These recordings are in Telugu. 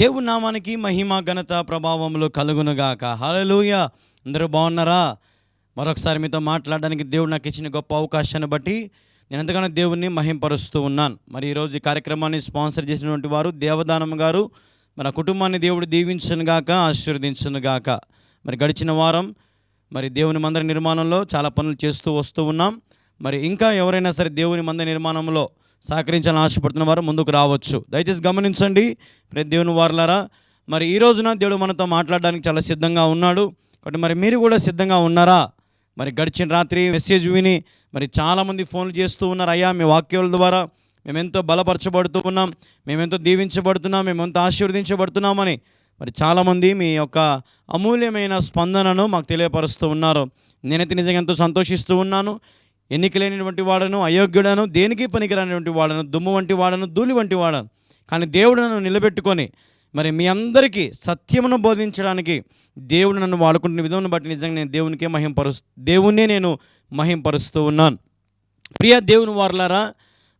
దేవుని నామానికి మహిమ ఘనత ప్రభావములు కలుగునుగాక. హలలుయ అందరూ బాగున్నారా? మరొకసారి మీతో మాట్లాడడానికి దేవుడు నాకు ఇచ్చిన గొప్ప అవకాశాన్ని బట్టి నేను ఎంతగానో దేవుణ్ణి మహింపరుస్తూ ఉన్నాను. మరి ఈరోజు ఈ కార్యక్రమాన్ని స్పాన్సర్ చేసినటువంటి వారు దేవదానం గారు. మన కుటుంబాన్ని దేవుడు దీవించను గాక ఆశీర్వదించను గాక మరి గడిచిన వారం మరి దేవుని మందిర నిర్మాణంలో చాలా పనులు చేస్తూ వస్తూ ఉన్నాం. మరి ఇంకా ఎవరైనా సరే దేవుని మందిర నిర్మాణంలో సహకరించాలని ఆశపడుతున్న వారు ముందుకు రావచ్చు. దయచేసి గమనించండి. ప్రతి దేవుని వారులారా మరి ఈ రోజున దేవుడు మనతో మాట్లాడడానికి చాలా సిద్ధంగా ఉన్నాడు. కాబట్టి మరి మీరు కూడా సిద్ధంగా ఉన్నారా? మరి గడిచిన రాత్రి మెసేజ్ విని మరి చాలామంది ఫోన్లు చేస్తూ ఉన్నారు. అయ్యా మీ వాక్యాల ద్వారా మేమెంతో బలపరచబడుతూ ఉన్నాం. మేమెంతో దీవించబడుతున్నాం. మేమెంతో ఆశీర్వదించబడుతున్నామని మరి చాలామంది మీ యొక్క అమూల్యమైన స్పందనను మాకు తెలియపరుస్తూ ఉన్నారు. నేనైతే నిజంగా ఎంతో సంతోషిస్తూ ఉన్నాను. ఎన్నికలేనిటువంటి వాడను అయోగ్యుడను దేనికి పనికిరానిటువంటి వాడను దుమ్ము వంటి వాడను ధూళి వంటి వాడను కానీ దేవుడు నన్ను నిలబెట్టుకొని మరి మీ అందరికీ సత్యమును బోధించడానికి దేవుడు నన్ను వాడుకుంటున్న విధమును బట్టి నిజంగా నేను దేవునికే మహింపరుస్తూ దేవుణ్ణే నేను మహింపరుస్తూ ఉన్నాను. ప్రియ దేవుని వారులారా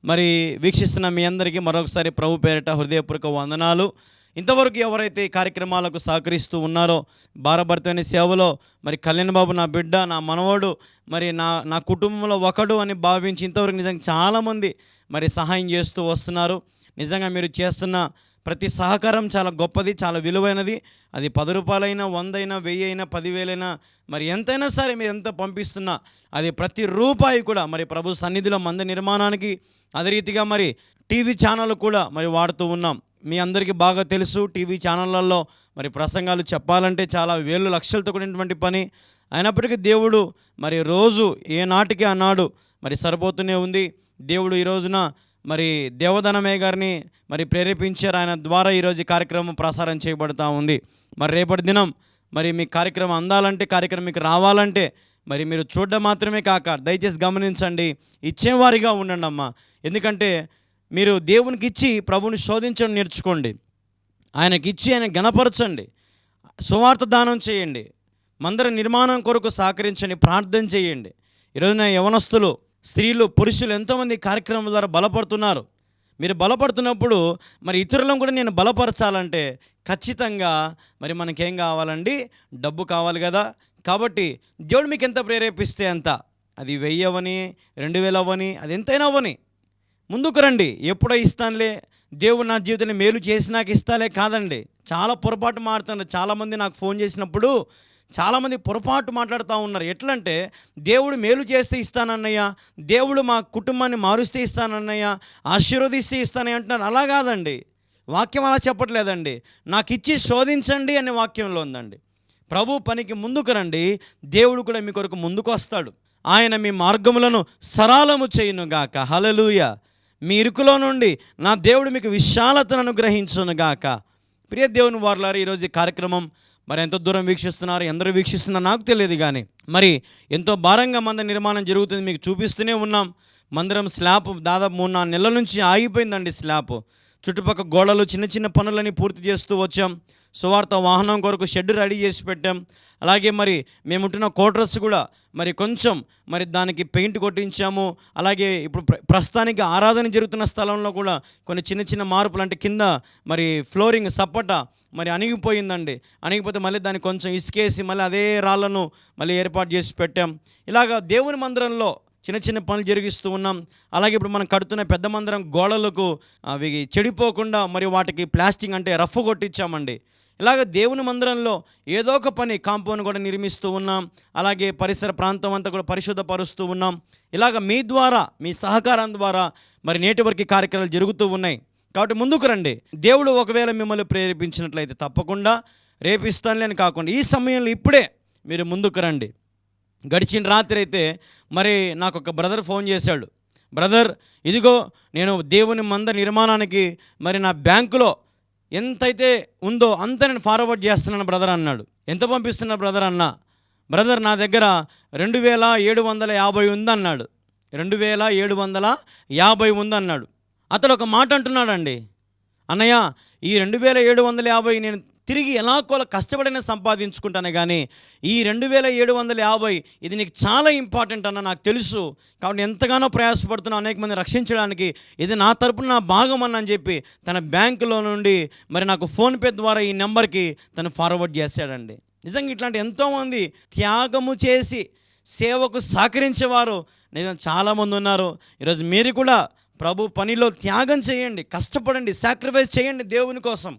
మరి వీక్షిస్తున్న మీ అందరికీ మరొకసారి ప్రభు పేరిట హృదయపూర్వక వందనాలు. ఇంతవరకు ఎవరైతే ఈ కార్యక్రమాలకు సహకరిస్తూ ఉన్నారో భారభర్తమైన సేవలో మరి కళ్యాణ్ బాబు నా బిడ్డ నా మనవడు మరి నా నా కుటుంబంలో ఒకడు అని భావించి ఇంతవరకు నిజంగా చాలామంది మరి సహాయం చేస్తూ వస్తున్నారు. నిజంగా మీరు చేస్తున్న ప్రతి సహకారం చాలా గొప్పది చాలా విలువైనది. అది పది రూపాయలైనా వందైనా వెయ్యి అయినా పదివేలైనా మరి ఎంతైనా సరే మీరు ఎంత పంపిస్తున్నా అది ప్రతి రూపాయి కూడా మరి ప్రభు సన్నిధిలో మంద నిర్మాణానికి అదే రీతిగా మరి టీవీ ఛానల్ కూడా మరి వాడుతూ ఉన్నాం. మీ అందరికీ బాగా తెలుసు. టీవీ ఛానళ్ళల్లో మరి ప్రసంగాలు చెప్పాలంటే చాలా వేలు లక్షలతో కూడినటువంటి పని. అయినప్పటికీ దేవుడు మరి రోజు ఏ నాటికి మరి సరిపోతూనే ఉంది. దేవుడు ఈ రోజున మరి దేవదనమయ్య గారిని మరి ప్రేరేపించారు. ఆయన ద్వారా ఈరోజు కార్యక్రమం ప్రసారం చేయబడతా ఉంది. మరి రేపటి దినం మరి మీ కార్యక్రమం అందాలంటే కార్యక్రమం మీకు రావాలంటే మరి మీరు చూడడం మాత్రమే కాక దయచేసి గమనించండి. ఇచ్చేవారిగా ఉండండి అమ్మా ఎందుకంటే మీరు దేవునికి ఇచ్చి ప్రభుని శోధించడం నేర్చుకోండి. ఆయనకి ఇచ్చి ఆయన గణపరచండి. సువార్త దానం చేయండి. మందిర నిర్మాణం కొరకు సహకరించండి. ప్రార్థన చేయండి. ఈరోజున యవనస్తులు స్త్రీలు పురుషులు ఎంతోమంది ఈ కార్యక్రమం ద్వారా బలపడుతున్నారు. మీరు బలపడుతున్నప్పుడు మరి ఇతరులను కూడా నేను బలపరచాలంటే ఖచ్చితంగా మరి మనకేం కావాలండి? డబ్బు కావాలి కదా. కాబట్టి దేవుడు మీకు ఎంత ప్రేరేపిస్తే అంత. అది వెయ్యి రెండు వేలు అవ్వని అది ఎంతైనా అవ్వని ముందుకు రండి. ఎప్పుడో ఇస్తానులే. దేవుడు నా జీవితాన్ని మేలు చేసి నాకు ఇస్తాలే కాదండి. చాలా పొరపాటు మాడుతున్నారు చాలామంది నాకు ఫోన్ చేసినప్పుడు చాలామంది పొరపాటు మాట్లాడుతూ ఉన్నారు. ఎట్లంటే దేవుడు మేలు చేస్తే ఇస్తానన్నయ్య దేవుడు మా కుటుంబాన్ని మారుస్తే ఇస్తానన్నయ్య ఆశీర్వదిస్తే ఇస్తానని అంటున్నారు. అలా కాదండి. వాక్యం అలా చెప్పట్లేదండి. నాకు ఇచ్చి శోధించండి అనే వాక్యంలో ఉందండి. ప్రభు పనికి ముందుకు రండి. దేవుడు కూడా మీ కొరకు ముందుకు వస్తాడు. ఆయన మీ మార్గములను సరళము చేయునుగాక. హలలుయ మీ ఇరుకులో నుండి నా దేవుడు మీకు విశాలతను అనుగ్రహించునుగాక ప్రియ దేవుని వారులారు ఈరోజు ఈ కార్యక్రమం మరి ఎంత దూరం వీక్షిస్తున్నారు ఎందరూ వీక్షిస్తున్నారు నాకు తెలియదు కానీ మరి ఎంతో భారంగా మందిర నిర్మాణం జరుగుతుంది మీకు చూపిస్తూనే ఉన్నాం. మందిరం స్లాబ్ దాదాపు మూడు నాలుగు నెలల నుంచి ఆగిపోయిందండి స్లాబ్. చుట్టుపక్కల గోడలు చిన్న చిన్న పనులని పూర్తి చేస్తూ వచ్చాం. సువార్త వాహనం కొరకు షెడ్ రెడీ చేసి పెట్టాం. అలాగే మరి మేము ఉంటున్న క్వార్టర్స్ కూడా మరి కొంచెం మరి దానికి పెయింట్ కొట్టించాము. అలాగే ఇప్పుడు ప్ర- ప్రస్తుతానికి ఆరాధన జరుగుతున్న స్థలంలో కూడా కొన్ని చిన్న చిన్న మార్పులు అంటే కింద మరి ఫ్లోరింగ్ సప్పట మరి అణిగిపోయిందండి. అణిగిపోతే మళ్ళీ దాన్ని కొంచెం ఇసుకేసి మళ్ళీ అదే రాళ్ళను మళ్ళీ ఏర్పాటు చేసి పెట్టాం. ఇలాగ దేవుని మందిరంలో చిన్న చిన్న పనులు జరిగిస్తూ ఉన్నాం. అలాగే ఇప్పుడు మనం కడుతున్న పెద్ద మందిరం గోడలకు అవి చెడిపోకుండా మరి వాటికి ప్లాస్టింగ్ అంటే రఫ్ కొట్టించామండి. ఇలాగ దేవుని మందిరంలో ఏదో ఒక పని కాంపౌండ్ కూడా నిర్మిస్తూ ఉన్నాం. అలాగే పరిసర ప్రాంతం అంతా కూడా పరిశుద్ధపరుస్తూ ఉన్నాం. ఇలాగ మీ ద్వారా మీ సహకారం ద్వారా మరి నేటి వరకు కార్యక్రమాలు జరుగుతూ ఉన్నాయి. కాబట్టి ముందుకు రండి. దేవుడు ఒకవేళ మిమ్మల్ని ప్రేరేపించినట్లయితే తప్పకుండా రేపిస్తానులేని కాకుండా ఈ సమయంలో ఇప్పుడే మీరు ముందుకు రండి. గడిచిన రాత్రి అయితే మరి నాకు ఒక బ్రదర్ ఫోన్ చేశాడు. బ్రదర్ ఇదిగో నేను దేవుని మంద నిర్మాణానికి మరి నా బ్యాంకులో ఎంతైతే ఉందో అంత నేను ఫార్వర్డ్ చేస్తున్నాను బ్రదర్ అన్నాడు. ఎంత పంపిస్తున్నా బ్రదర్ అన్న? బ్రదర్ నా దగ్గర రెండు వేల ఏడు వందల యాభై ఉందన్నాడు. రెండు వేల ఏడు వందల యాభై ఉందన్నాడు. అతడు ఒక మాట అంటున్నాడండి. అన్నయ్య ఈ రెండు వేల ఏడు వందల యాభై నేను తిరిగి ఎలాగోలా కష్టపడిన సంపాదించుకుంటానే కానీ ఈ రెండు వేల ఏడు వందల యాభై ఇది నీకు చాలా ఇంపార్టెంట్ అన్న నాకు తెలుసు. కాబట్టి ఎంతగానో ప్రయాసపడుతున్నా అనేక మంది రక్షించడానికి ఇది నా తరపున నా భాగం అన్న అని చెప్పి తన బ్యాంకులో నుండి మరి నాకు ఫోన్పే ద్వారా ఈ నెంబర్కి తను ఫార్వర్డ్ చేశాడండి. నిజంగా ఇట్లాంటి ఎంతోమంది త్యాగము చేసి సేవకు సహకరించేవారు నిజం చాలామంది ఉన్నారు. ఈరోజు మీరు కూడా ప్రభు పనిలో త్యాగం చేయండి కష్టపడండి సాక్రిఫైస్ చేయండి దేవుని కోసం.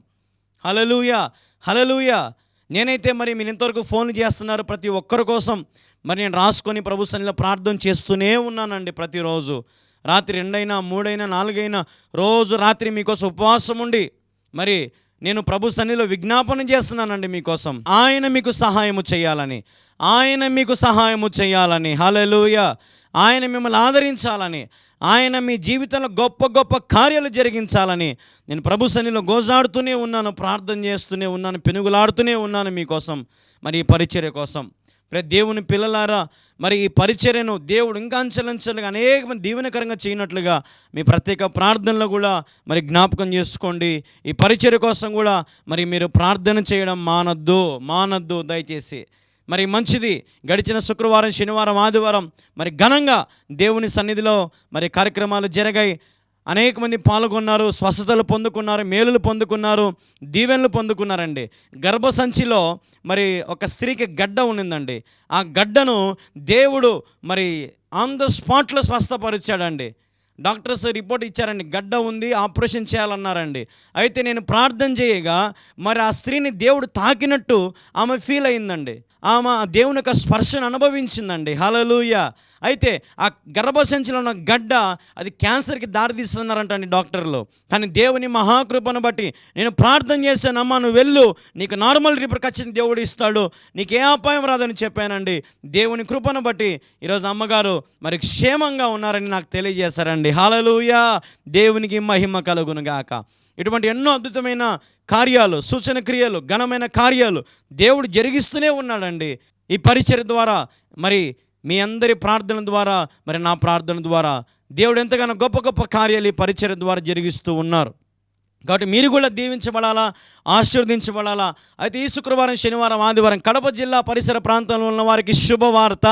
హలలుయ హలలుయ నేనైతే మరి మీరు ఇంతవరకు ఫోన్లు చేస్తున్నారు ప్రతి ఒక్కరి కోసం. మరి నేను రాసుకొని ప్రభు సన్నిలో ప్రార్థన చేస్తూనే ఉన్నానండి ప్రతిరోజు. రాత్రి రెండైనా మూడైనా నాలుగైనా రోజు రాత్రి మీకోసం ఉపవాసం ఉండి మరి నేను ప్రభు సన్నిలో విజ్ఞాపన చేస్తున్నానండి మీకోసం. ఆయన మీకు సహాయము చేయాలని. ఆయన మీకు సహాయము చేయాలని. హలలుయ ఆయన మిమ్మల్ని ఆదరించాలని. ఆయన మీ జీవితంలో గొప్ప గొప్ప కార్యాలు జరిగించాలని. నేను ప్రభు సన్నిలో గోజాడుతూనే ఉన్నాను ప్రార్థన చేస్తూనే ఉన్నాను పెనుగులాడుతూనే ఉన్నాను మీకోసం. మరి ఈ పరిచర్య కోసం. ప్రతి దేవుని పిల్లలారా మరి ఈ పరిచర్యను దేవుడు ఇంకా అంచెలంచెలుగా అనేక మంది దీవెనకరంగా చేయనట్లుగా మీ ప్రత్యేక ప్రార్థనలు కూడా మరి జ్ఞాపకం చేసుకోండి. ఈ పరిచర్య కోసం కూడా మరి మీరు ప్రార్థన చేయడం మానద్దు మానద్దు దయచేసి. మరి మంచిది గడిచిన శుక్రవారం శనివారం ఆదివారం మరి ఘనంగా దేవుని సన్నిధిలో మరి కార్యక్రమాలు జరిగాయి. అనేక మంది పాల్గొన్నారు స్వస్థతలు పొందుకున్నారు మేలులు పొందుకున్నారు దీవెనలు పొందుకున్నారండి. గర్భసంచిలో మరి ఒక స్త్రీకి గడ్డ ఉన్నిందండి. ఆ గడ్డను దేవుడు మరి ఆన్ ద స్పాట్లో స్వస్థపరిచాడండి. డాక్టర్స్ రిపోర్ట్ ఇచ్చారండి గడ్డ ఉంది ఆపరేషన్ చేయాలన్నారండి. అయితే నేను ప్రార్థన చేయగా మరి ఆ స్త్రీని దేవుడు తాకినట్టు ఆమె ఫీల్ అయిందండి. ఆమె ఆ దేవుని యొక్క స్పర్శను అనుభవించిందండి. హలలుయ అయితే ఆ గర్భసంచిలో ఉన్న గడ్డ అది క్యాన్సర్కి దారితీస్తున్నారంటండి డాక్టర్లు. కానీ దేవుని మహాకృపను బట్టి నేను ప్రార్థన చేశానమ్మా నువ్వు వెళ్ళు. నీకు నార్మల్ రిపేర్ ఖచ్చితంగా దేవుడు ఇస్తాడు. నీకు ఏ అపాయం రాదని చెప్పానండి. దేవుని కృపను బట్టి ఈరోజు అమ్మగారు మరి క్షేమంగా ఉన్నారని నాకు తెలియజేశారండి. హలలుయ దేవునికి మహిమ కలుగును గాక. ఇటువంటి ఎన్నో అద్భుతమైన కార్యాలు సూచన క్రియలు ఘనమైన కార్యాలు దేవుడు జరిగిస్తూనే ఉన్నాడండి. ఈ పరిచయ ద్వారా మరి మీ అందరి ప్రార్థన ద్వారా మరి నా ప్రార్థన ద్వారా దేవుడు ఎంతగానో గొప్ప గొప్ప కార్యాలు ఈ పరిచయ ద్వారా జరిగిస్తూ ఉన్నారు. కాబట్టి మీరు కూడా దీవించబడాలా ఆశీర్వదించబడాలా? అయితే ఈ శుక్రవారం శనివారం ఆదివారం కడప జిల్లా పరిసర ప్రాంతంలో ఉన్న వారికి శుభవార్త.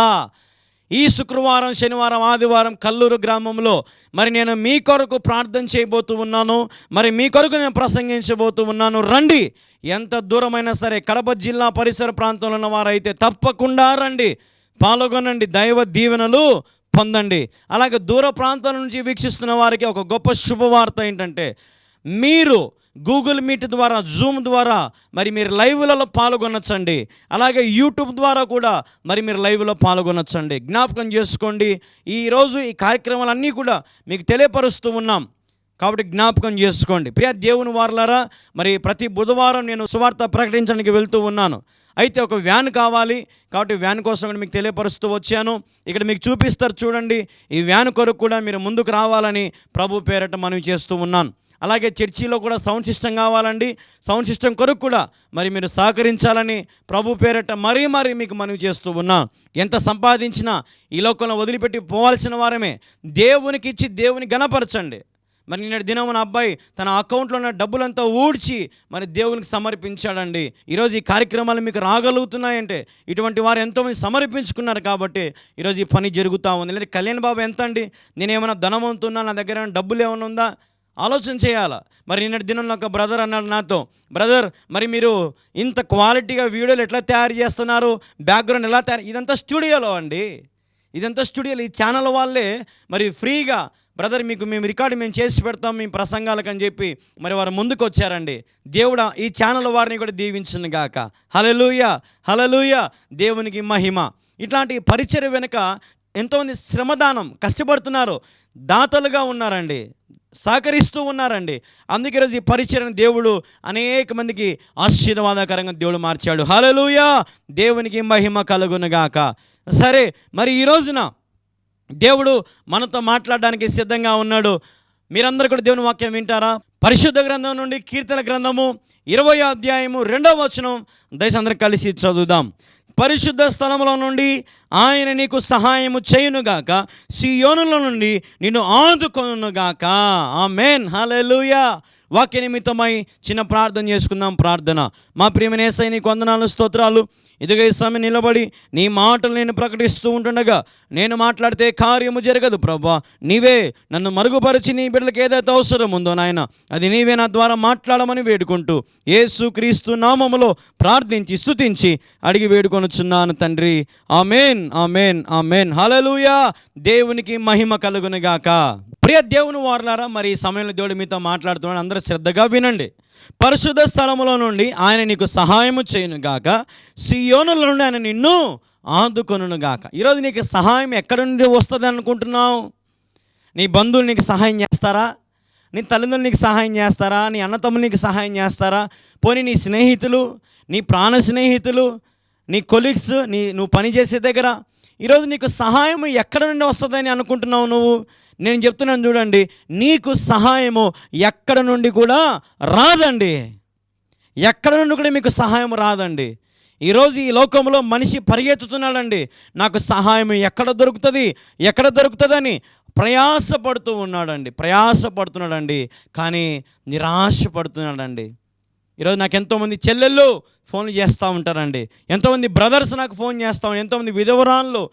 ఈ శుక్రవారం శనివారం ఆదివారం కల్లూరు గ్రామంలో మరి నేను మీ కొరకు ప్రార్థన చేయబోతూ ఉన్నాను. మరి మీ కొరకు నేను ప్రసంగించబోతూ ఉన్నాను. రండి. ఎంత దూరమైనా సరే కడప జిల్లా పరిసర ప్రాంతంలో ఉన్న వారైతే తప్పకుండా రండి. పాల్గొనండి. దైవ దీవెనలు పొందండి. అలాగే దూర ప్రాంతాల నుంచి వీక్షిస్తున్న వారికి ఒక గొప్ప శుభవార్త ఏంటంటే మీరు గూగుల్ మీట్ ద్వారా జూమ్ ద్వారా మరి మీరు లైవ్లలో పాల్గొనొచ్చండి. అలాగే యూట్యూబ్ ద్వారా కూడా మరి మీరు లైవ్లో పాల్గొనొచ్చండి. జ్ఞాపకం చేసుకోండి. ఈరోజు ఈ కార్యక్రమాలన్నీ కూడా మీకు తెలియపరుస్తూ ఉన్నాం. కాబట్టి జ్ఞాపకం చేసుకోండి. ప్రియ దేవుని వార్లారా మరి ప్రతి బుధవారం నేను సువార్త ప్రకటించడానికి వెళ్తూ ఉన్నాను. అయితే ఒక వ్యాన్ కావాలి. కాబట్టి వ్యాన్ కోసం కూడా మీకు తెలియపరుస్తూ వచ్చాను. ఇక్కడ మీకు చూపిస్తారు చూడండి. ఈ వ్యాన్ కొరకు కూడా మీరు ముందుకు రావాలని ప్రభు పేరట మనవి చేస్తూ ఉన్నాను. అలాగే చర్చిలో కూడా సౌండ్ సిస్టమ్ కావాలండి. సౌండ్ సిస్టమ్ కొరకు కూడా మరి మీరు సహకరించాలని ప్రభు పేరట మరీ మరీ మీకు మనవి చేస్తూ ఉన్నా. ఎంత సంపాదించినా ఈ లోకంలో వదిలిపెట్టి పోవాల్సిన వారమే. దేవునికి ఇచ్చి దేవుని గణపరచండి. మరి నిన్నటి దినం మన అబ్బాయి తన అకౌంట్లో ఉన్న డబ్బులంతా ఊడ్చి మరి దేవునికి సమర్పించాడండి. ఈరోజు ఈ కార్యక్రమాలు మీకు రాగలుగుతున్నాయంటే ఇటువంటి వారు ఎంతోమంది సమర్పించుకున్నారు కాబట్టి ఈరోజు ఈ పని జరుగుతూ ఉంది. లేదా కళ్యాణ్ బాబు ఎంత అండి నేనేమైనా ధనవంతున్నా? నా దగ్గర ఏమైనా డబ్బులు ఏమైనా ఉందా? ఆలోచన చేయాలా? మరి నిన్నటి దినంలో ఒక బ్రదర్ అన్నాడు నాతో బ్రదర్ మరి మీరు ఇంత క్వాలిటీగా వీడియోలు ఎట్లా తయారు చేస్తున్నారు? బ్యాక్గ్రౌండ్ ఎలా తయారు ఇదంతా స్టూడియోలో అండి. ఇదంతా స్టూడియోలో ఈ ఛానల్ వాళ్ళే మరి ఫ్రీగా బ్రదర్ మీకు మేము రికార్డు మేము చేసి పెడతాం మీ ప్రసంగాలకు అని చెప్పి మరి వారు ముందుకు వచ్చారండి దేవుడు ఈ ఛానల్ వారిని కూడా దీవించింది గాక. హలలుయ హలలుయ దేవునికి మహిమ. ఇట్లాంటి పరిచయ వెనుక ఎంతోమంది శ్రమదానం కష్టపడుతున్నారు దాతలుగా ఉన్నారండి. సహకరిస్తూ ఉన్నారండి. అందుకే ఈరోజు ఈ పరిచయం దేవుడు అనేక మందికి ఆశీర్వాదకరంగా దేవుడు మార్చాడు. హలలుయా దేవునికి మహిమ కలుగునుగాక. సరే మరి ఈ రోజున దేవుడు మనతో మాట్లాడడానికి సిద్ధంగా ఉన్నాడు. మీరందరూ కూడా దేవుని వాక్యం వింటారా? పరిశుద్ధ గ్రంథం నుండి కీర్తన గ్రంథము ఇరవై అధ్యాయము రెండవ వచనం. దయచందరం కలిసి చదువుదాం. పరిశుద్ధ స్థలములో నుండి ఆయన నీకు సహాయము చేయునుగాక సియోనుల నుండి నిన్ను ఆదుకొనుగాక ఆ మేన్ హలెలుయా వాక్య నిమిత్తమై చిన్న ప్రార్థన చేసుకుందాం. ప్రార్థన. మా ప్రియమైన ఏసై నీకు వందనాలు స్తోత్రాలు. ఇదిగో ఈ సమయం నిలబడి నీ మాటలు నేను ప్రకటిస్తూ ఉంటుండగా నేను మాట్లాడితే కార్యము జరగదు. ప్రభా నీవే నన్ను మరుగుపరిచి నీ బిడ్డలకు ఏదైతే అవసరం ఉందో నాయన అది నీవే నా ద్వారా మాట్లాడమని వేడుకుంటూ యేసు క్రీస్తు నామములో ప్రార్థించి స్థుతించి అడిగి వేడుకొనుచున్నాను తండ్రి. Amen amen amen. హలలుయా దేవునికి మహిమ కలుగునుగాక. ప్రియ దేవుని వారలారా మరి ఈ సమయంలో దేవుడు మీతో మాట్లాడుతున్నాడు. అందరూ శ్రద్ధగా వినండి. పరిశుద్ధ స్థలములో నుండి ఆయన నీకు సహాయము చేయను గాక. సియోనుల నుండి ఆయన నిన్ను ఆదుకొను గాక. ఈరోజు నీకు సహాయం ఎక్కడి నుండి వస్తుంది అనుకుంటున్నావు? నీ బంధువులు నీకు సహాయం చేస్తారా? నీ తల్లిదండ్రులు నీకు సహాయం చేస్తారా? నీ అన్నతమ్ములు నీకు సహాయం చేస్తారా? పోనీ నీ స్నేహితులు నీ ప్రాణ స్నేహితులు నీ కొలీగ్స్ నీ నువ్వు పని చేసే దగ్గర ఈరోజు నీకు సహాయం ఎక్కడ నుండి వస్తుందని అనుకుంటున్నావు నువ్వు? నేను చెప్తున్నాను చూడండి నీకు సహాయము ఎక్కడ నుండి కూడా రాదండి. ఎక్కడ నుండి కూడా మీకు సహాయం రాదండి. ఈరోజు ఈ లోకంలో మనిషి పరిగెత్తుతున్నాడండి. నాకు సహాయం ఎక్కడ దొరుకుతుంది ఎక్కడ దొరుకుతుందని ప్రయాసపడుతూ ఉన్నాడండి ప్రయాసపడుతున్నాడండి. కానీ నిరాశపడుతున్నాడండి. ఈరోజు నాకు ఎంతోమంది చెల్లెళ్ళు ఫోన్లు చేస్తూ ఉంటారండి. ఎంతోమంది బ్రదర్స్ నాకు ఫోన్ చేస్తూ ఉంటారు ఎంతోమంది విధవరాళ్ళు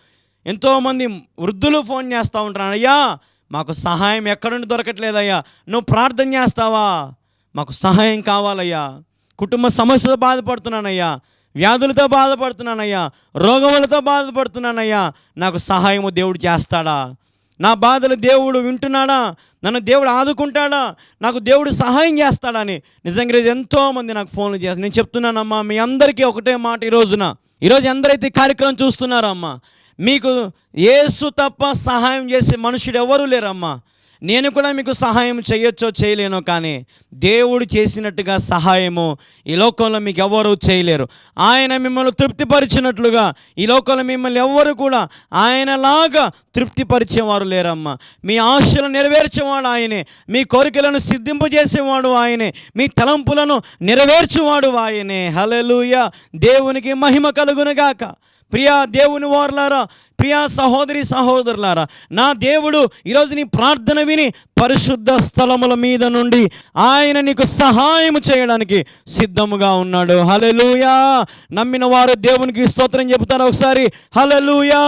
ఎంతోమంది వృద్ధులు ఫోన్ చేస్తూ ఉంటారు. అయ్యా మాకు సహాయం ఎక్కడుండి దొరకట్లేదయ్యా నువ్వు ప్రార్థన చేస్తావా? మాకు సహాయం కావాలయ్యా. కుటుంబ సమస్యలతో బాధపడుతున్నానయ్యా. వ్యాధులతో బాధపడుతున్నానయ్యా. రోగములతో బాధపడుతున్నానయ్యా. నాకు సహాయము దేవుడు చేస్తాడా? నా బాధలు దేవుడు వింటున్నాడా? నన్ను దేవుడు ఆదుకుంటాడా? నాకు దేవుడు సహాయం చేస్తాడా అని. నిజంగా ఎంతోమంది నాకు ఫోన్లు చేస్తారు నేను చెప్తున్నానమ్మా మీ అందరికీ ఒకటే మాట ఈ రోజున. ఈరోజు ఎందరైతే కార్యక్రమం చూస్తున్నారమ్మా. మీకు ఏసు తప్ప సహాయం చేసే మనుషుడు ఎవరూ లేరమ్మా. నేను కూడా మీకు సహాయం చేయొచ్చో చేయలేనో కానీ దేవుడు చేసినట్టుగా సహాయము ఈ లోకంలో మీకు ఎవరు చేయలేరు. ఆయన మిమ్మల్ని తృప్తిపరిచినట్లుగా ఈ లోకంలో మిమ్మల్ని ఎవ్వరు కూడా ఆయనలాగా తృప్తిపరిచేవారు లేరమ్మా. మీ ఆశలు నెరవేర్చేవాడు ఆయనే. మీ కోరికలను సిద్ధింపజేసేవాడు ఆయనే. మీ తలంపులను నెరవేర్చువాడు ఆయనే. హలలుయ దేవునికి మహిమ కలుగునుగాక. ప్రియా దేవుని వారులారా ప్రియా సహోదరి సహోదరులారా నా దేవుడు ఈరోజు నీ ప్రార్థన విని పరిశుద్ధ స్థలముల మీద నుండి ఆయన నీకు సహాయం చేయడానికి సిద్ధముగా ఉన్నాడు. హలెలుయా నమ్మిన వారు దేవునికి స్తోత్రం చెబుతారు ఒకసారి. హలెలుయా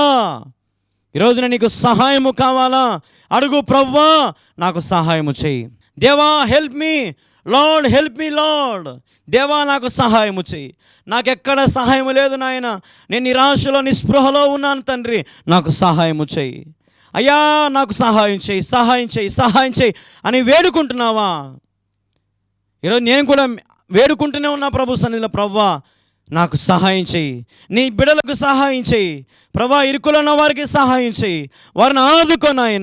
ఈరోజున నీకు సహాయము కావాలా? అడుగు ప్రవ్వా నాకు సహాయము చెయ్యి. దేవా help me lord help me lord దేవా నాకు సహాయము చెయ్యి. నాకెక్కడ సహాయము లేదు నాయన. నేను నిరాశలో నిస్పృహలో ఉన్నాను తండ్రి. నాకు సహాయము చెయ్యి. అయ్యా నాకు సహాయం చెయ్యి సహాయం చెయ్యి సహాయం చెయ్యి అని వేడుకుంటున్నావా? ఈరోజు నేను కూడా వేడుకుంటూనే ఉన్నా ప్రభు సన్నిధిలో. ప్రవ్వా నాకు సహాయం చెయ్యి నీ బిడలకు సహాయం చెయ్యి ప్రభా ఇరుకులన్న వారికి సహాయం చెయ్యి వారిని ఆదుకొని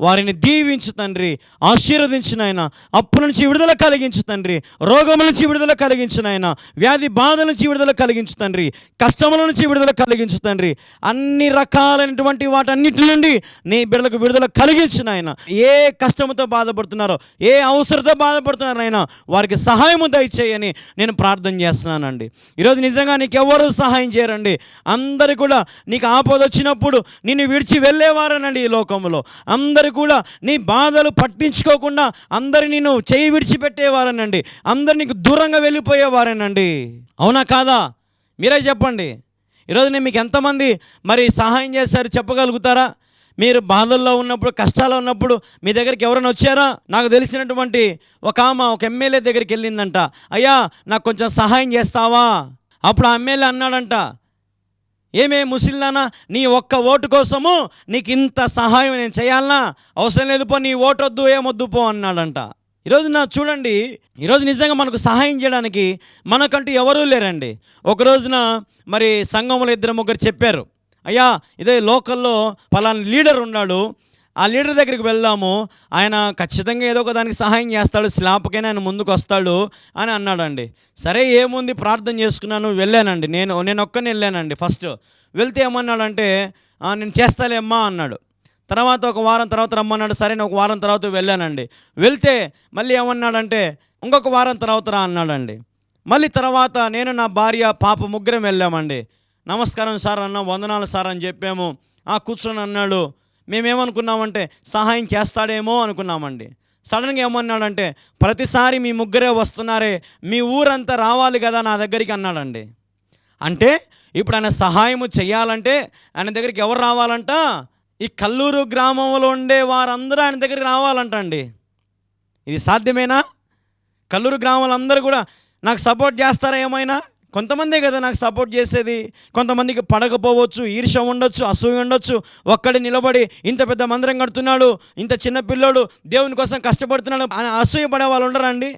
వారిని దీవించు తండ్రి ఆశీర్వదించినైనా అప్పు నుంచి విడుదల కలిగించు తండ్రి రోగముల నుంచి విడుదల కలిగించినైనా వ్యాధి బాధల నుంచి విడుదల కలిగించు తండ్రి కష్టముల నుంచి విడుదల కలిగించు తండ్రి. అన్ని రకాలైనటువంటి వాటన్నిటి నుండి నీ బిడ్డలకు విడుదల కలిగించు ఏ కష్టముతో బాధపడుతున్నారో ఏ అవసరంతో బాధపడుతున్నారో వారికి సహాయము దయచేయని నేను ప్రార్థన చేస్తున్నానండి. ఈరోజు నిజంగా నీకు ఎవరు సహాయం చేయరండి. అందరు కూడా నీకు ఆపద వచ్చినప్పుడు నిన్ను విడిచి వెళ్ళేవారనండి ఈ లోకంలో. అందరు కూడా నీ బాధలు పట్టించుకోకుండా అందరు నిన్ను చేయి విడిచిపెట్టేవారనండి అందరు నీకు దూరంగా వెళ్ళిపోయేవారేనండి. అవునా కాదా? మీరే చెప్పండి. ఈరోజు నేను మీకు ఎంతమంది మరి సహాయం చేశారు చెప్పగలుగుతారా? మీరు బాధల్లో ఉన్నప్పుడు కష్టాల్లో ఉన్నప్పుడు మీ దగ్గరికి ఎవరైనా వచ్చారా? నాకు తెలిసినటువంటి ఒక ఆమె ఒక ఎమ్మెల్యే దగ్గరికి వెళ్ళిందంట. అయ్యా నాకు కొంచెం సహాయం చేస్తావా? అప్పుడు ఆ ఎమ్మెల్యే అన్నాడంట ఏమే ముసిల్లానా నీ ఒక్క ఓటు కోసము నీకు ఇంత సహాయం నేను చేయాలనా? అవసరం లేదు పో నీ ఓటు వద్దు ఏమొద్దు పో అన్నాడంట. ఈరోజు నా చూడండి ఈరోజు నిజంగా మనకు సహాయం చేయడానికి మనకంటూ ఎవరూ లేరండి. ఒక రోజున మరి సంఘంలో ఇద్దరు ముగ్గురు చెప్పారు అయ్యా ఇదే లోకల్లో పలానా లీడర్ ఉన్నాడు ఆ లీడర్ దగ్గరికి వెళ్దాము. ఆయన ఖచ్చితంగా ఏదో ఒక దానికి సహాయం చేస్తాడు. స్లాప్కైనా ఆయన ముందుకు వస్తాడు అని అన్నాడండి. సరే ఏముంది? ప్రార్థన చేసుకున్నాను వెళ్ళానండి. నేను నేను ఒక్కని వెళ్ళానండి ఫస్ట్. వెళ్తే ఏమన్నాడంటే నేను చేస్తాలేమ్మా అన్నాడు. తర్వాత ఒక వారం తర్వాత రమ్మన్నాడు. సరే నేను ఒక వారం తర్వాత వెళ్ళానండి. వెళ్తే మళ్ళీ ఏమన్నాడంటే ఇంకొక వారం తర్వాత రా అన్నాడండి. మళ్ళీ తర్వాత నేను నా భార్య పాప ముగ్గురం వెళ్ళామండి. నమస్కారం సార్ అన్న వందనాలు సార్ అని చెప్పాము. ఆ కూర్చొని అన్నాడు. మేమేమనుకున్నామంటే సహాయం చేస్తాడేమో అనుకున్నామండి. సడన్గా ఏమన్నాడంటే ప్రతిసారి మీ ముగ్గురే వస్తున్నారే మీ ఊరంతా రావాలి కదా నా దగ్గరికి అన్నాడండి. అంటే ఇప్పుడు ఆయన సహాయము చేయాలంటే ఆయన దగ్గరికి ఎవరు రావాలంట? ఈ కల్లూరు గ్రామంలో ఉండే వారందరూ ఆయన దగ్గరికి రావాలంట అండి ఇది సాధ్యమేనా? కల్లూరు గ్రామాలందరూ కూడా నాకు సపోర్ట్ చేస్తారా ఏమైనా? కొంతమందే కదా నాకు సపోర్ట్ చేసేది. కొంతమందికి పడకపోవచ్చు ఈర్ష ఉండొచ్చు అసూయ ఉండొచ్చు. ఒక్కడి నిలబడి ఇంత పెద్ద మందిరం కడుతున్నాడు ఇంత చిన్న పిల్లోడు దేవుని కోసం కష్టపడుతున్నాడు అని అసూయ పడే వాళ్ళు ఉండరండి.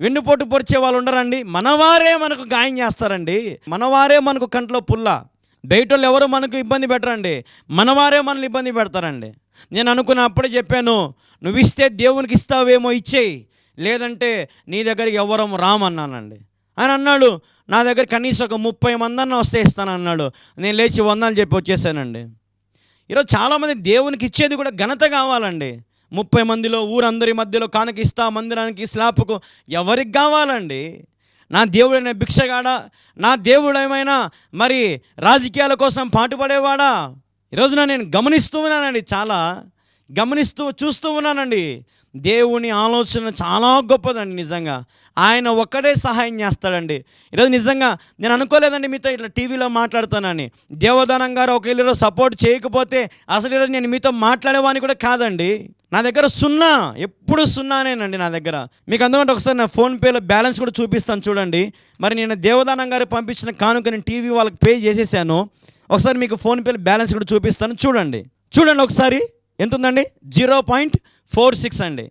వెన్నుపోటు పొడిచే వాళ్ళు ఉండరండి. మనవారే మనకు గాయం చేస్తారండి. మనవారే మనకు కంట్లో పుల్ల. బయట వాళ్ళు ఎవరు మనకు ఇబ్బంది పెట్టరండి. మనవారే మనల్ని ఇబ్బంది పెడతారండి. నేను అనుకున్న అప్పుడే చెప్పాను నువ్వు ఇస్తే దేవునికి ఇస్తావేమో ఇచ్చేయి. లేదంటే నీ దగ్గరికి ఎవరం రామన్నానండి. అని అన్నాడు. నా దగ్గర కనీసం ఒక ముప్పై మందన్న వస్తే ఇస్తాను అన్నాడు. నేను లేచి వందలు చెప్పి వచ్చేసానండి. ఈరోజు చాలామంది దేవునికి ఇచ్చేది కూడా ఘనత కావాలండి. ముప్పై మందిలో ఊరందరి మధ్యలో కానకిస్తా మందిరానికి స్లాప్కు ఎవరికి కావాలండి? నా దేవుడైన భిక్షగాడా? నా దేవుడు ఏమైనా మరి రాజకీయాల కోసం పాటుపడేవాడా? ఈరోజున నేను గమనిస్తూ ఉన్నానండి చాలా. గమనిస్తూ చూస్తూ ఉన్నానండి. దేవుని ఆలోచన చాలా గొప్పదండి నిజంగా. ఆయన ఒక్కడే సహాయం చేస్తాడండి. ఈరోజు నిజంగా నేను అనుకోలేదండి మీతో ఇట్లా టీవీలో మాట్లాడుతానని. దేవదానం గారు ఒక ఇల్లు సపోర్ట్ చేయకపోతే అసలు ఈరోజు నేను మీతో మాట్లాడేవాని కూడా కాదండి. నా దగ్గర సున్నా ఎప్పుడు సున్నానేనండి నా దగ్గర. మీకు అందుకంటే ఒకసారి నా ఫోన్పేలో బ్యాలెన్స్ కూడా చూపిస్తాను చూడండి. మరి నేను దేవదానం గారు పంపించిన కానుక నేను టీవీ వాళ్ళకి పే చేసేసాను. ఒకసారి మీకు ఫోన్పేలో బ్యాలెన్స్ కూడా చూపిస్తాను చూడండి. చూడండి ఒకసారి. ఎంత ఉందండి జీరో పాయింట్ ఫోర్ సిక్స్ అండి.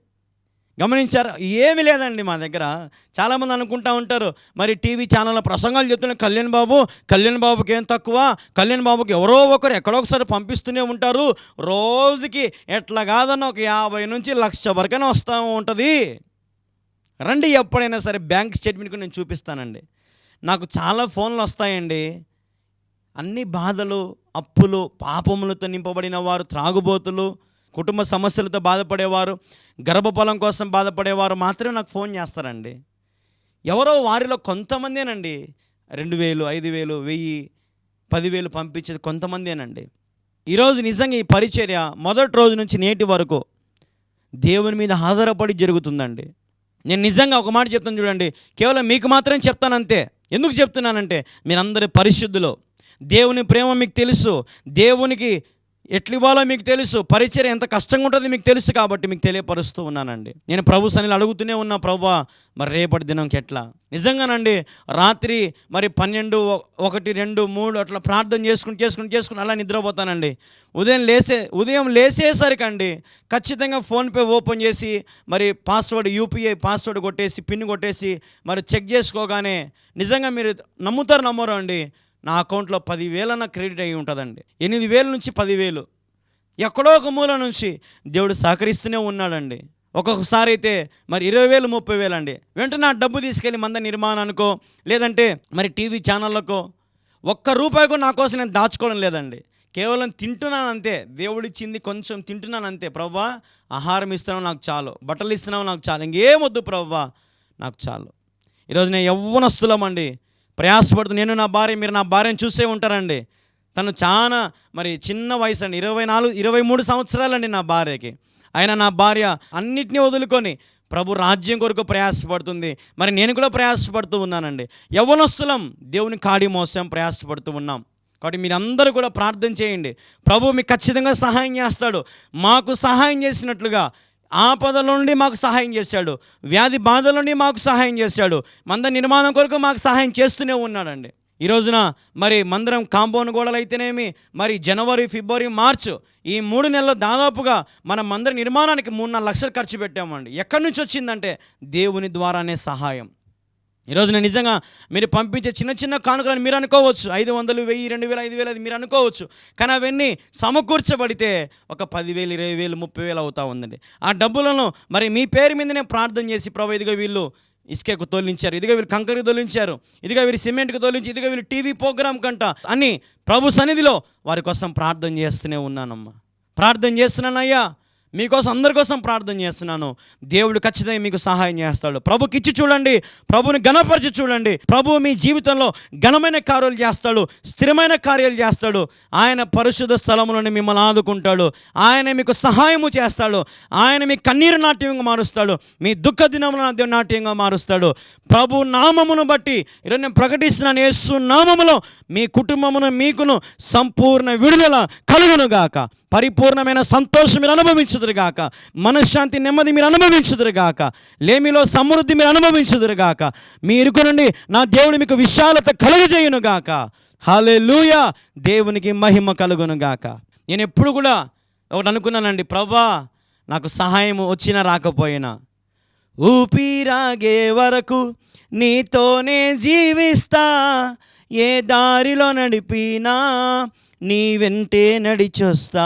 గమనించారు? ఏమి లేదండి మా దగ్గర. చాలామంది అనుకుంటా ఉంటారు మరి టీవీ ఛానల్లో ప్రసంగాలు చెప్తున్న కళ్యాణ్ బాబు కళ్యాణ్ బాబుకి ఏం తక్కువ? కళ్యాణ్ బాబుకి ఎవరో ఒకరు ఎక్కడో ఒకసారి పంపిస్తూనే ఉంటారు. రోజుకి ఎట్లా కాదన్న ఒక యాభై నుంచి లక్ష వరకైనా వస్తూ ఉంటుంది. రండి ఎప్పుడైనా సరే బ్యాంక్ స్టేట్మెంట్కి నేను చూపిస్తానండి. నాకు చాలా ఫోన్లు వస్తాయండి. అన్ని బాధలు అప్పులు పాపములతో నింపబడిన వారు త్రాగుబోతులు కుటుంబ సమస్యలతో బాధపడేవారు గర్భఫలం కోసం బాధపడేవారు మాత్రమే నాకు ఫోన్ చేస్తారండి. ఎవరో వారిలో కొంతమందేనండి. రెండు వేలు ఐదు వేలు వెయ్యి పదివేలు పంపించేది కొంతమందేనండి. ఈరోజు నిజంగా ఈ పరిచర్య మొదటి రోజు నుంచి నేటి వరకు దేవుని మీద ఆధారపడి జరుగుతుందండి. నేను నిజంగా ఒక మాట చెప్తాను చూడండి. కేవలం మీకు మాత్రం చెప్తాను అంతే. ఎందుకు చెప్తున్నానంటే మీరందరి పరిశుద్ధులు. దేవుని ప్రేమ మీకు తెలుసు. దేవునికి ఎట్లివ్వాలో మీకు తెలుసు. పరిచయం ఎంత కష్టంగా ఉంటుంది మీకు తెలుసు కాబట్టి మీకు తెలియపరుస్తూ ఉన్నానండి. నేను ప్రభు సనిలు అడుగుతూనే ఉన్నా ప్రభు మరి రేపటి దినంకి ఎట్లా? నిజంగానండి రాత్రి మరి పన్నెండు ఒకటి రెండు మూడు అట్లా ప్రార్థన చేసుకుని చేసుకుని చేసుకుని అలా నిద్రపోతానండి. ఉదయం లేసే ఉదయం లేసేసరికి అండి ఖచ్చితంగా ఫోన్పే ఓపెన్ చేసి మరి పాస్వర్డ్ యూపీఐ పాస్వర్డ్ కొట్టేసి పిన్ కొట్టేసి మరి చెక్ చేసుకోగానే నిజంగా మీరు నమ్ముతారు నమ్మరు అండి. నా అకౌంట్లో పదివేలన్న క్రెడిట్ అయి ఉంటుందండి. ఎనిమిది వేల నుంచి పదివేలు. ఎక్కడో ఒక మూల నుంచి దేవుడు సహకరిస్తూనే ఉన్నాడండి. ఒక్కొక్కసారి అయితే మరి ఇరవై వేలు ముప్పై వేలు అండి వెంటనే ఆ డబ్బు తీసుకెళ్ళి మంద నిర్మాణానికో లేదంటే మరి టీవీ ఛానళ్ళకో ఒక్క రూపాయికో నా కోసం నేను దాచుకోవడం లేదండి. కేవలం తింటున్నాను అంతే. దేవుడిచ్చింది కొంచెం తింటున్నాను అంతే. ప్రవ్వా ఆహారం ఇస్తున్నావు నాకు చాలు. బట్టలు ఇస్తున్నావు నాకు చాలు. ఇంకేం వద్దు ప్రవ్వా నాకు చాలు. ఈరోజు నేను యవ్వనస్తులమండి. ప్రయాసపడుతూ నేను నా భార్య మీరు నా భార్యను చూసే ఉంటారండి. తను చాలా మరి చిన్న వయసు అండి ఇరవై నాలుగు ఇరవై మూడు సంవత్సరాలండి నా భార్యకి. అయినా నా భార్య అన్నిటినీ వదులుకొని ప్రభు రాజ్యం కొరకు ప్రయాసపడుతుంది. మరి నేను కూడా ప్రయాసపడుతూ ఉన్నానండి. యవ్వనస్తులం దేవుని కాడి మోసం ప్రయాసపడుతూ ఉన్నాం. కాబట్టి మీరందరూ కూడా ప్రార్థన చేయండి. ప్రభు మీకు ఖచ్చితంగా సహాయం చేస్తాడు. మాకు సహాయం చేసినట్లుగా ఆపదల నుండి మాకు సహాయం చేశాడు. వ్యాధి బాధల నుండి మాకు సహాయం చేశాడు. మంద నిర్మాణం కొరకు మాకు సహాయం చేస్తూనే ఉన్నాడండి. ఈ రోజున మరి మందిరం కాంపౌండ్ గోడలు అయితేనేమి మరి జనవరి ఫిబ్రవరి మార్చ్ ఈ మూడు నెలలు దాదాపుగా మన మందిర నిర్మాణానికి మూడున్నర లక్షలు ఖర్చు పెట్టామండి. ఎక్కడి నుంచి వచ్చిందంటే దేవుని ద్వారానే సహాయం. ఈరోజు నేను నిజంగా మీరు పంపించే చిన్న చిన్న కానుకలను మీరు అనుకోవచ్చు. ఐదు వందలు వెయ్యి రెండు వేలు ఐదు వేలు అది మీరు అనుకోవచ్చు. కానీ అవన్నీ సమకూర్చబడితే ఒక పదివేలు ఇరవై వేలు ముప్పై వేలు అవుతా ఉందండి. ఆ డబ్బులను మరి మీ పేరు మీదనే ప్రార్థన చేసి ప్రభు ఇదిగో వీళ్ళు ఇసుకకు తోలించారు ఇదిగో వీళ్ళు కంకరికి తోలించారు ఇదిగో వీళ్ళు సిమెంట్కి తోలించి ఇదిగో వీళ్ళు టీవీ ప్రోగ్రామ్ కంట అని ప్రభు సన్నిధిలో వారి కోసం ప్రార్థన చేస్తూనే ఉన్నానమ్మా. ప్రార్థన చేస్తున్నానయ్యా. మీకోసం అందరి కోసం ప్రార్థన చేస్తున్నాను. దేవుడు ఖచ్చితంగా మీకు సహాయం చేస్తాడు. ప్రభుకి ఇచ్చి చూడండి ప్రభుని ఘనపరిచి చూడండి. ప్రభు మీ జీవితంలో ఘనమైన కార్యాలు చేస్తాడు స్థిరమైన కార్యాలు చేస్తాడు. ఆయన పరిశుద్ధ స్థలములను మిమ్మల్ని ఆదుకుంటాడు. ఆయన మీకు సహాయము చేస్తాడు. ఆయన మీ కన్నీరు నాట్యంగా మారుస్తాడు. మీ దుఃఖ దినములను నాట్యంగా మారుస్తాడు. ప్రభు నామమును బట్టి ఈరోజు నేను ప్రకటిస్తున్న యేసు నామములో మీ కుటుంబమును మీకును సంపూర్ణ విడుదల కలుగునుగాక. పరిపూర్ణమైన సంతోషం మీరు అనుభవించుదురుగాక మనశ్శాంతి నెమ్మది మీరు అనుభవించుదురుగాక లేమిలో సమృద్ధి మీరు అనుభవించుదురుగాక మీ ఇరుకు నుండి నా దేవుడు మీకు విశాలత కలుగజేయునుగాక హాలే దేవునికి మహిమ కలుగునుగాక నేను ఎప్పుడు కూడా ఒకటి అనుకున్నానండి ప్రభా నాకు సహాయం వచ్చినా రాకపోయినా. ఊపిరాగే వరకు నీతోనే జీవిస్తా. ఏ దారిలో నడిపినా నీ వెంటే నడిచొస్తా.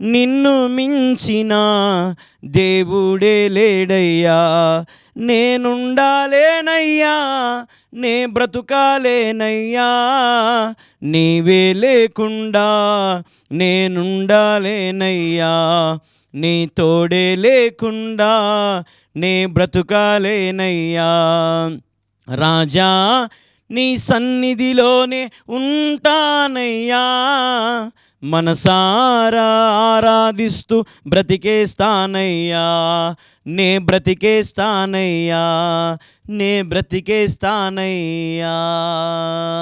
నిన్ను మించిన దేవుడే లేడయ్యా. నేనుండాలేనయ్యా. నే బ్రతుకాలేనయ్యా. నీవే లేకుండా నేనుండాలేనయ్యా. నీ తోడే లేకుండా నే బ్రతుకాలేనయ్యా. రాజా నీ సన్నిధిలోనే ఉంటానయ్యా. మనసారా ఆరాధిస్తూ బ్రతికేస్తానయ్యా. నే బ్రతికేస్తానయ్యా. నే బ్రతికేస్తానయ్యా.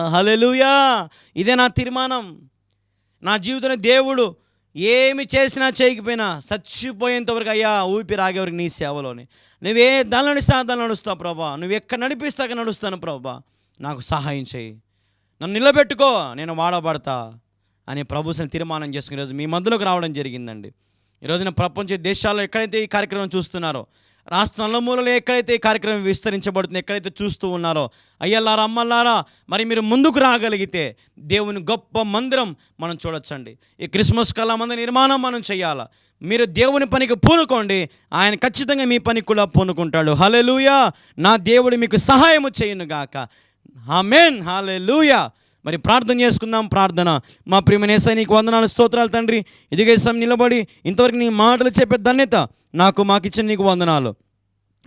హల్లెలూయా. ఇదే నా తీర్మానం. నా జీవితంలో దేవుడు ఏమి చేసినా చేయకపోయినా చచ్చిపోయేంత వరకు అయ్యా ఊపి రాగేవరకు నీ సేవలోనే. నువ్వే దానిలో నడుస్తా దానిలో నడుస్తావు ప్రభా. నువ్వు ఎక్కడ నడిపిస్తాక నడుస్తాను ప్రభా. నాకు సహాయం చేయి. నన్ను నిలబెట్టుకో నేను వాడబడతా అని ప్రభుత్వం తీర్మానం చేసుకునే రోజు మీ మధ్యలోకి రావడం జరిగిందండి. ఈరోజున ప్రపంచ దేశాల్లో ఎక్కడైతే ఈ కార్యక్రమం చూస్తున్నారో రాష్ట్ర నలుమూలలో ఎక్కడైతే ఈ కార్యక్రమం విస్తరించబడుతుందో ఎక్కడైతే చూస్తూ ఉన్నారో అయ్యల్లారా అమ్మల్లారా మరి మీరు ముందుకు రాగలిగితే దేవుని గొప్ప మందిరం మనం చూడొచ్చండి. ఈ క్రిస్మస్ కళ మందిర నిర్మాణం మనం చేయాలా? మీరు దేవుని పనికి పూనుకోండి. ఆయన ఖచ్చితంగా మీ పనికి కూడా పూనుకుంటాడు. హలెలూయా నా దేవుడు మీకు సహాయము చేయునుగాక. హామెన్ హాలే లూయా మరి ప్రార్థన చేసుకుందాం ప్రార్థన. మా ప్రియమనేసా నీకు వందనాలు స్తోత్రాలు తండ్రి. ఇదిగే నిలబడి ఇంతవరకు నీ మాటలు చెప్పే ధన్యత నాకు మాకిచ్చిన నీకు వందనాలు.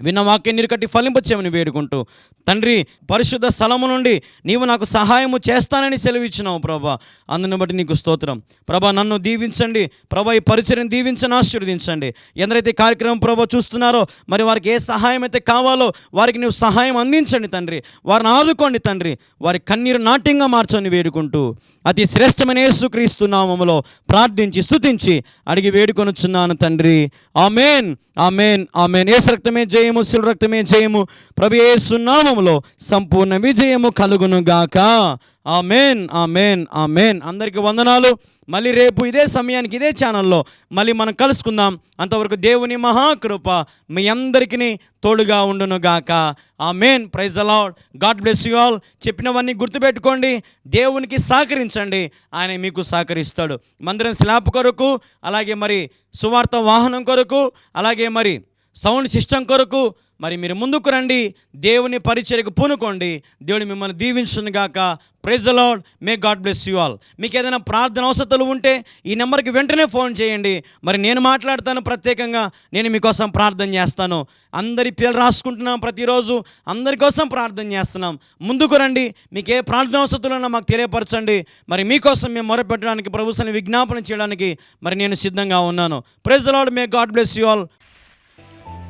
విన్న వాక్యం నీరు కట్టి ఫలింపచేయమని వేడుకుంటూ తండ్రి పరిశుద్ధ స్థలము నుండి నీవు నాకు సహాయము చేస్తానని సెలవిచ్చినావు ప్రభా. అందుని బట్టి నీకు స్తోత్రం. ప్రభా నన్ను దీవించండి. ప్రభా ఈ పరిచయం దీవించని ఆశీర్వదించండి. ఎందరైతే కార్యక్రమం ప్రభా చూస్తున్నారో మరి వారికి ఏ సహాయం అయితే కావాలో వారికి నీవు సహాయం అందించండి తండ్రి. వారిని ఆదుకోండి తండ్రి. వారి కన్నీరు నాట్యంగా మార్చని వేడుకుంటూ అతి శ్రేష్టమైన యేసుక్రీస్తు నామములో ప్రార్థించి స్తుతించి అడిగి వేడుకొనుచున్నాను తండ్రి. ఆమెన్. ఆమెన్. ఆమెన్. ఏసు రక్తమే జయము శిలు రక్తమే జయము. ప్రభు సంపూర్ణ విజయము కలుగును గాక ఆమెన్ ఆమెన్ ఆమెన్. అందరికీ వందనాలు. మళ్ళీ రేపు ఇదే సమయానికి ఇదే ఛానల్లో మళ్ళీ మనం కలుసుకుందాం. అంతవరకు దేవుని మహాకృప మీ అందరికీ తోడుగా ఉండును గాక amen praise the lord god bless you all. చెప్పినవన్నీ గుర్తుపెట్టుకోండి. దేవునికి సహకరించండి. ఆయన మీకు సహకరిస్తాడు. మందిరం స్లాబ్ కొరకు అలాగే మరి సువార్త వాహనం కొరకు అలాగే మరి సౌండ్ సిస్టమ్ కొరకు మరి మీరు ముందుకు రండి. దేవుని పరిచర్యకు పూనుకోండి. దేవుడు మిమ్మల్ని దీవించును గాక. Praise the lord may god bless you all మీకు ఏదైనా ప్రార్థన అవసరాలు ఉంటే ఈ నెంబర్కి వెంటనే ఫోన్ చేయండి. మరి నేను మాట్లాడతాను ప్రత్యేకంగా. నేను మీకోసం ప్రార్థన చేస్తాను. అందరి పేర్లు రాసుకుంటున్నాం ప్రతిరోజు. అందరి కోసం ప్రార్థన చేస్తున్నాం. ముందుకు రండి. మీకు ఏ ప్రార్థన అవసరాలు ఉన్నా మాకు తెలియపరచండి. మరి మీకోసం మేము మొరపెట్టడానికి ప్రభుత్వాన్ని విజ్ఞాపన చేయడానికి మరి నేను సిద్ధంగా ఉన్నాను. Praise lord may god bless you all